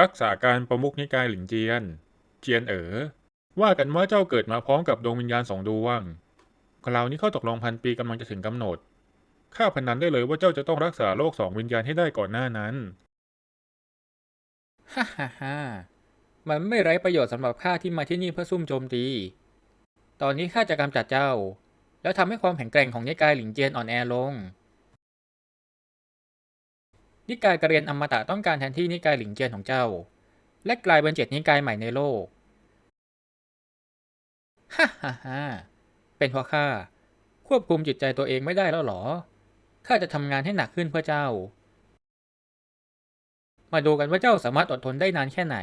รักษาการประมุขนิกายหลิงเจียน เจียนเอ๋อ ว่ากันว่าเจ้าเกิดมาพร้อมกับดวงวิญญาณสองดวง คราวนี้เข้าตกลงพันปีกำลังจะถึงกำหนด ข้าพนันได้เลยว่าเจ้าจะต้องรักษาโลกสองวิญญาณให้ได้ก่อนหน้านั้น ฮ่าฮ่าฮ่ามันไม่ไร้ประโยชน์สำหรับข้าที่มาที่นี่เพื่อซุ่มโจมตี ตอนนี้ข้าจะกำจัดเจ้า แล้วทำให้ความแข็งแกร่งของนิกายหลิงเจียนอ่อนแอลง นิกายกระเรียนอมตะต้องการแทนที่นิกายหลิงเจียนของเจ้า และกลายเป็นเจ็ดนิกายใหม่ในโลกฮ่าฮ่าฮ่าเป็นเพราะข้าควบคุมจิตใจตัวเองไม่ได้แล้วหรอข้าจะทำงานให้หนักขึ้นเพื่อเจ้า มาดูกันว่าเจ้าสามารถอดทนได้นานแค่ไหน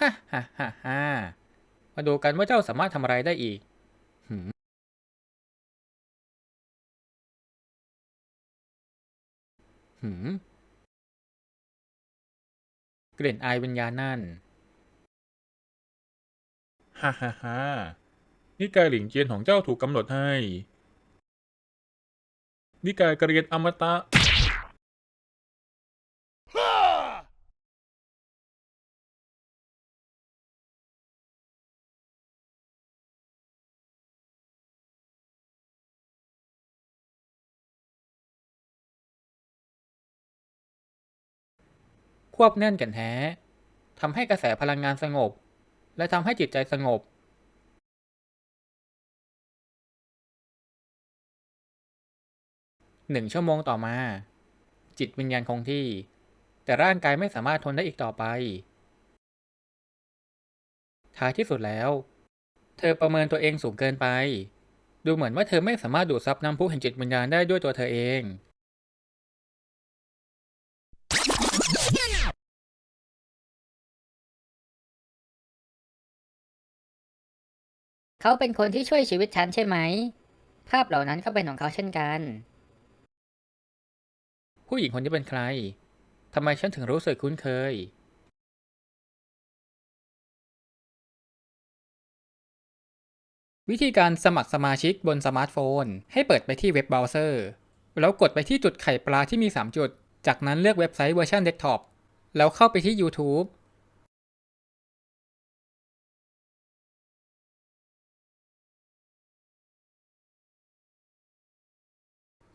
ฮ่าฮ่าฮ่าฮ่ามาดูกันว่าเจ้าสามารถทำอะไรได้อีก หืมกลิ่นอายวิญญาณนั่น ฮ่าฮ่าฮ่านิกายหลิงเจียนของเจ้าถูกกำหนดให้ นิกายกระเรียนอมตะ ควบแน่นกันแท้ทำให้กระแสพลังงานสงบ และทำให้จิตใจสงบ หนึ่งชั่วโมงต่อมา จิตวิญญาณคงที่ แต่ร่างกายไม่สามารถทนได้อีกต่อไป ท้ายที่สุดแล้ว เธอประเมินตัวเองสูงเกินไป ดูเหมือนว่าเธอไม่สามารถดูดซับน้ำพุแห่งจิตวิญญาณได้ด้วยตัวเธอเอง เขาเป็นคนที่ช่วยชีวิตฉันใช่ไหม ภาพเหล่านั้นก็เป็นของเขาเช่นกัน ผู้หญิงคนนี้เป็นใคร ทำไมฉันถึงรู้สึกคุ้นเคย วิธีการสมัครสมาชิกบนสมาร์ทโฟน ให้เปิดไปที่เว็บเบราว์เซอร์ แล้วกดไปที่จุดไข่ปลาที่มี 3 จุด จากนั้นเลือกเว็บไซต์เวอร์ชันเดสก์ท็อป แล้วเข้าไปที่ YouTube